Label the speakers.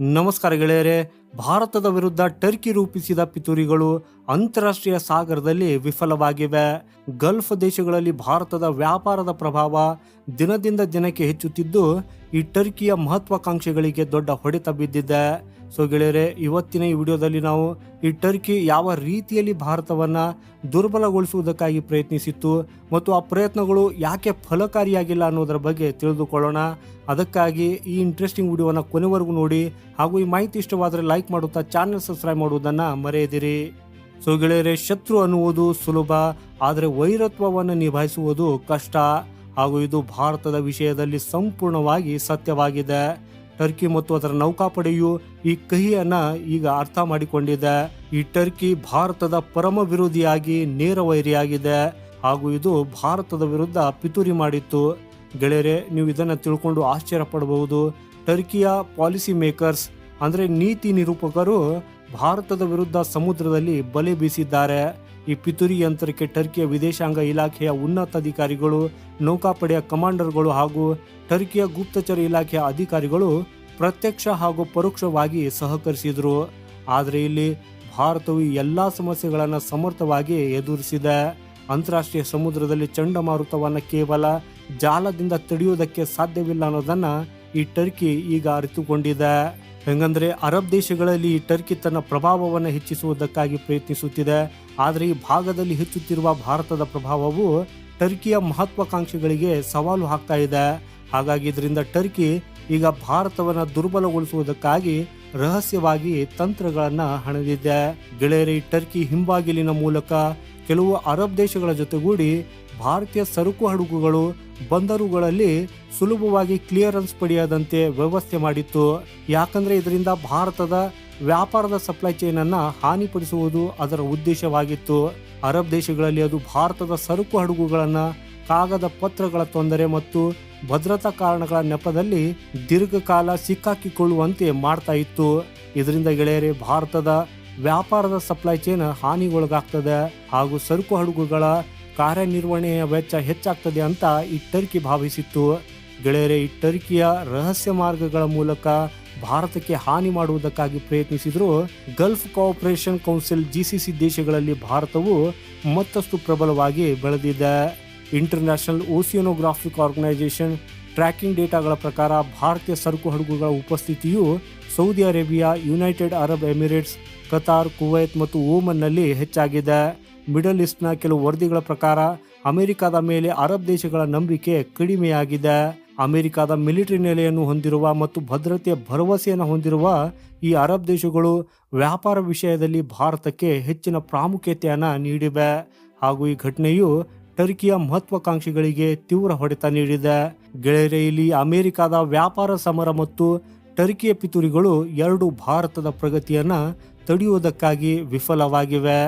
Speaker 1: ನಮಸ್ಕಾರ ಗೆಳೆಯರೆ ಭಾರತದ ವಿರುದ್ಧ ಟರ್ಕಿ ರೂಪಿಸಿದ ಪಿತೂರಿಗಳು ಅಂತಾರಾಷ್ಟ್ರೀಯ ಸಾಗರದಲ್ಲಿ ವಿಫಲವಾಗಿವೆ. ಗಲ್ಫ್ ದೇಶಗಳಲ್ಲಿ ಭಾರತದ ವ್ಯಾಪಾರದ ಪ್ರಭಾವ ದಿನದಿಂದ ದಿನಕ್ಕೆ ಹೆಚ್ಚುತ್ತಿದ್ದು, ಈ ಟರ್ಕಿಯ ಮಹತ್ವಾಕಾಂಕ್ಷೆಗಳಿಗೆ ದೊಡ್ಡ ಹೊಡೆತ ಬಿದ್ದಿದೆ. ಸೊ ಗೆಳೆಯರೆ, ಇವತ್ತಿನ ಈ ವಿಡಿಯೋದಲ್ಲಿ ನಾವು ಈ ಟರ್ಕಿ ಯಾವ ರೀತಿಯಲ್ಲಿ ಭಾರತವನ್ನು ದುರ್ಬಲಗೊಳಿಸುವುದಕ್ಕಾಗಿ ಪ್ರಯತ್ನಿಸಿತ್ತು ಮತ್ತು ಆ ಪ್ರಯತ್ನಗಳು ಯಾಕೆ ಫಲಕಾರಿಯಾಗಿಲ್ಲ ಅನ್ನೋದರ ಬಗ್ಗೆ ತಿಳಿದುಕೊಳ್ಳೋಣ. ಅದಕ್ಕಾಗಿ ಈ ಇಂಟ್ರೆಸ್ಟಿಂಗ್ ವಿಡಿಯೋನ ಕೊನೆವರೆಗೂ ನೋಡಿ ಹಾಗೂ ಈ ಮಾಹಿತಿ ಇಷ್ಟವಾದರೆ ಲೈಕ್ ಮಾಡುತ್ತಾ ಚಾನೆಲ್ ಸಬ್ಸ್ಕ್ರೈಬ್ ಮಾಡುವುದನ್ನು ಮರೆಯದಿರಿ. ಸೊ ಗೆಳೆಯರೆ, ಶತ್ರು ಅನ್ನುವುದು ಸುಲಭ, ಆದರೆ ವೈರತ್ವವನ್ನು ನಿಭಾಯಿಸುವುದು ಕಷ್ಟ. ಹಾಗೂ ಇದು ಭಾರತದ ವಿಷಯದಲ್ಲಿ ಸಂಪೂರ್ಣವಾಗಿ ಸತ್ಯವಾಗಿದೆ. ಟರ್ಕಿ ಮತ್ತು ಅದರ ನೌಕಾಪಡೆಯು ಈ ಕಹಿಯನ್ನ ಈಗ ಅರ್ಥ ಮಾಡಿಕೊಂಡಿದೆ. ಈ ಟರ್ಕಿ ಭಾರತದ ಪರಮ ವಿರೋಧಿಯಾಗಿ, ನೇರ ವೈರಿಯಾಗಿದೆ. ಹಾಗೂ ಇದು ಭಾರತದ ವಿರುದ್ಧ ಪಿತೂರಿ ಮಾಡಿತ್ತು. ಗೆಳೆಯರೆ, ನೀವು ಇದನ್ನು ತಿಳ್ಕೊಂಡು ಆಶ್ಚರ್ಯ ಪಡಬಹುದು ಟರ್ಕಿಯ ಪಾಲಿಸಿ ಮೇಕರ್ಸ್, ಅಂದರೆ ನೀತಿ ನಿರೂಪಕರು ಭಾರತದ ವಿರುದ್ಧ ಸಮುದ್ರದಲ್ಲಿ ಬಲೆ ಬೀಸಿದ್ದಾರೆ. ಈ ಪಿತೂರಿ ಯಂತ್ರಕ್ಕೆ ಟರ್ಕಿಯ ವಿದೇಶಾಂಗ ಇಲಾಖೆಯ ಉನ್ನತ ಅಧಿಕಾರಿಗಳು, ನೌಕಾಪಡೆಯ ಕಮಾಂಡರ್ಗಳು ಹಾಗೂ ಟರ್ಕಿಯ ಗುಪ್ತಚರ ಇಲಾಖೆಯ ಅಧಿಕಾರಿಗಳು ಪ್ರತ್ಯಕ್ಷ ಹಾಗೂ ಪರೋಕ್ಷವಾಗಿ ಸಹಕರಿಸಿದರು. ಆದರೆ ಇಲ್ಲಿ ಭಾರತವು ಎಲ್ಲ ಸಮಸ್ಯೆಗಳನ್ನು ಸಮರ್ಥವಾಗಿ ಎದುರಿಸಿದೆ. ಅಂತಾರಾಷ್ಟ್ರೀಯ ಸಮುದ್ರದಲ್ಲಿ ಚಂಡಮಾರುತವನ್ನು ಕೇವಲ ಜಾಲದಿಂದ ತಡೆಯುವುದಕ್ಕೆ ಸಾಧ್ಯವಿಲ್ಲ ಅನ್ನೋದನ್ನ ಈ ಟರ್ಕಿ ಈಗ ಅರಿತುಕೊಂಡಿದೆ. ಹೆಂಗಂದ್ರೆ ಅರಬ್ ದೇಶಗಳಲ್ಲಿ ಈ ಟರ್ಕಿ ತನ್ನ ಪ್ರಭಾವವನ್ನು ಹೆಚ್ಚಿಸುವುದಕ್ಕಾಗಿ ಪ್ರಯತ್ನಿಸುತ್ತಿದೆ. ಆದರೆ ಈ ಭಾಗದಲ್ಲಿ ಹೆಚ್ಚುತ್ತಿರುವ ಭಾರತದ ಪ್ರಭಾವವು ಟರ್ಕಿಯ ಮಹತ್ವಾಕಾಂಕ್ಷೆಗಳಿಗೆ ಸವಾಲು ಹಾಕ್ತಾ ಇದೆ. ಹಾಗಾಗಿ ಇದರಿಂದ ಟರ್ಕಿ ಈಗ ಭಾರತವನ್ನು ದುರ್ಬಲಗೊಳಿಸುವುದಕ್ಕಾಗಿ ರಹಸ್ಯವಾಗಿ ತಂತ್ರಗಳನ್ನು ಹಣದಿದೆ. ಗೆಳೆಯರಿ ಟರ್ಕಿ ಹಿಂಬಾಗಿಲಿನ ಮೂಲಕ ಕೆಲವು ಅರಬ್ ದೇಶಗಳ ಜೊತೆಗೂಡಿ ಭಾರತೀಯ ಸರಕು ಹಡಗುಗಳು ಬಂದರುಗಳಲ್ಲಿ ಸುಲಭವಾಗಿ ಕ್ಲಿಯರೆನ್ಸ್ ಪಡೆಯದಂತೆ ವ್ಯವಸ್ಥೆ ಮಾಡಿತ್ತು. ಯಾಕಂದ್ರೆ ಇದರಿಂದ ಭಾರತದ ವ್ಯಾಪಾರದ ಸಪ್ಲೈ ಚೈನ್ ಅನ್ನ ಹಾನಿಪಡಿಸುವುದು ಅದರ ಉದ್ದೇಶವಾಗಿತ್ತು. ಅರಬ್ ದೇಶಗಳಲ್ಲಿ ಅದು ಭಾರತದ ಸರಕು ಹಡಗುಗಳನ್ನು ಕಾಗದ ಪತ್ರಗಳ ತೊಂದರೆ ಮತ್ತು ಭದ್ರತಾ ಕಾರಣಗಳ ನೆಪದಲ್ಲಿ ದೀರ್ಘಕಾಲ ಸಿಕ್ಕಾಕಿಕೊಳ್ಳುವಂತೆ ಮಾಡ್ತಾ ಇತ್ತು. ಇದರಿಂದ ಗೆಳೆಯರೆ, ಭಾರತದ ವ್ಯಾಪಾರದ ಸಪ್ಲೈ ಚೈನ್ ಹಾನಿಗೊಳಗಾಗ್ತದೆ ಹಾಗೂ ಸರಕು ಹಡಗುಗಳ ಕಾರ್ಯನಿರ್ವಹಣೆಯ ವೆಚ್ಚ ಹೆಚ್ಚಾಗ್ತದೆ ಅಂತ ಈ ಟರ್ಕಿ ಭಾವಿಸಿತ್ತು. ಗೆಳೆಯರೆ ಈ ಟರ್ಕಿಯ ರಹಸ್ಯ ಮಾರ್ಗಗಳ ಮೂಲಕ ಭಾರತಕ್ಕೆ ಹಾನಿ ಮಾಡುವುದಕ್ಕಾಗಿ ಪ್ರಯತ್ನಿಸಿದ್ರು ಗಲ್ಫ್ ಕೋಆಪರೇಷನ್ ಕೌನ್ಸಿಲ್ ಜಿಸಿಸಿ ದೇಶಗಳಲ್ಲಿ ಭಾರತವು ಮತ್ತಷ್ಟು ಪ್ರಬಲವಾಗಿ ಬೆಳೆದಿದೆ. ಇಂಟರ್ನ್ಯಾಷನಲ್ ಓಸಿಯೋನೋಗ್ರಾಫಿಕ್ ಆರ್ಗನೈಸೇಷನ್ ಟ್ರ್ಯಾಕಿಂಗ್ ಡೇಟಾಗಳ ಪ್ರಕಾರ ಭಾರತೀಯ ಸರಕು ಹಡಗುಗಳ ಉಪಸ್ಥಿತಿಯು Saudi Arabia, United Arab Emirates, Qatar, Kuwait ಮತ್ತು ಓಮನ್ನಲ್ಲಿ ಹೆಚ್ಚಾಗಿದೆ. ಮಿಡಲ್ ಈಸ್ಟ್ನ ಕೆಲವು ವರದಿಗಳ ಪ್ರಕಾರ ಅಮೆರಿಕದ ಮೇಲೆ ಅರಬ್ ದೇಶಗಳ ನಂಬಿಕೆ ಕಡಿಮೆಯಾಗಿದೆ. ಅಮೆರಿಕದ ಮಿಲಿಟರಿ ನೆಲೆಯನ್ನು ಹೊಂದಿರುವ ಮತ್ತು ಭದ್ರತೆಯ ಭರವಸೆಯನ್ನು ಹೊಂದಿರುವ ಈ ಅರಬ್ ದೇಶಗಳು ವ್ಯಾಪಾರ ವಿಷಯದಲ್ಲಿ ಭಾರತಕ್ಕೆ ಹೆಚ್ಚಿನ ಪ್ರಾಮುಖ್ಯತೆಯನ್ನು ನೀಡಿವೆ. ಹಾಗೂ ಈ ಘಟನೆಯು ಟರ್ಕಿಯ ಮಹತ್ವಾಕಾಂಕ್ಷಿಗಳಿಗೆ ತೀವ್ರ ಹೊಡೆತ ನೀಡಿದೆ. ಗೆಳೆಯರೆ, ಇಲ್ಲಿ ಅಮೆರಿಕದ ವ್ಯಾಪಾರ ಸಮರ ಮತ್ತು ಟರ್ಕಿಯ ಪಿತೂರಿಗಳು ಎರಡು ಭಾರತದ ಪ್ರಗತಿಯನ್ನು ತಡೆಯುವುದಕ್ಕಾಗಿ ವಿಫಲವಾಗಿವೆ.